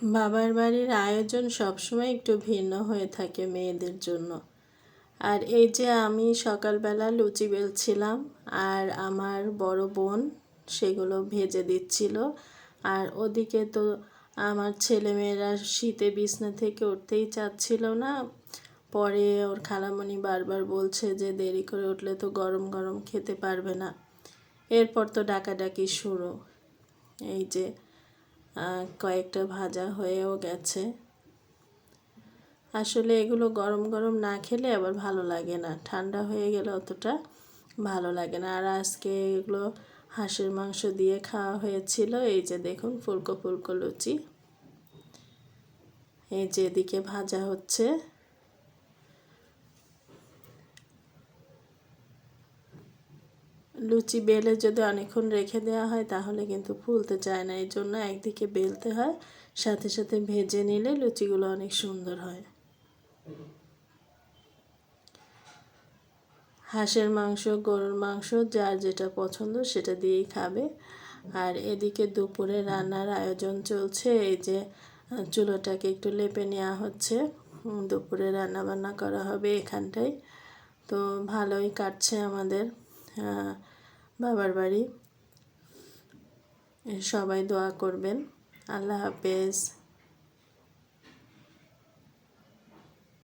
বাবার বাড়ির আয়োজন সবসময় একটু ভিন্ন হয়ে থাকে মেয়েদের জন্য। আর এই যে আমি সকালবেলা লুচি বেলছিলাম আর আমার বড় বোন সেগুলো ভেজে দিচ্ছিল। আর ওদিকে তো আমার ছেলেমেয়েরা শীতে বিছনা থেকে উঠতেই চাচ্ছিল না। পরে ওর খালামণি বারবার বলছে যে, দেরি করে উঠলে তো গরম গরম খেতে পারবে না। এরপর তো ডাকাডাকি শুরু। এই যে কয়েকটা ভাজা হয়েও গেছে। আসলে এগুলো গরম গরম না খেলে আবার ভালো লাগে না। ঠান্ডা হয়ে গেলে অতটা ভালো লাগে না। আর আজকে এগুলো হাঁসের মাংস দিয়ে খাওয়া হয়েছিল। এই যে দেখুন, ফুলকো ফুলকো লুচি। এই যে এদিকে ভাজা হচ্ছে। লুচি বেলে যদি অনেকক্ষণ রেখে দেওয়া হয়, তাহলে কিন্তু ফুলতে চায় না। এই জন্য একদিকে বেলতে হয়, সাথে সাথে ভেজে নিলে লুচিগুলো অনেক সুন্দর হয়। হাঁসের মাংস, গরুর মাংস, যার যেটা পছন্দ সেটা দিয়েই খাবে। আর এদিকে দুপুরে রান্নার আয়োজন চলছে, এই যে, চুলোটাকে একটু লেপে নেওয়া হচ্ছে। দুপুরে রান্না বান্না করা হবে এখানটায়। তো ভালোই কাটছে আমাদের। বাবার বাড়ি। সবাই দোয়া করবেন। আল্লাহ হাফেজ।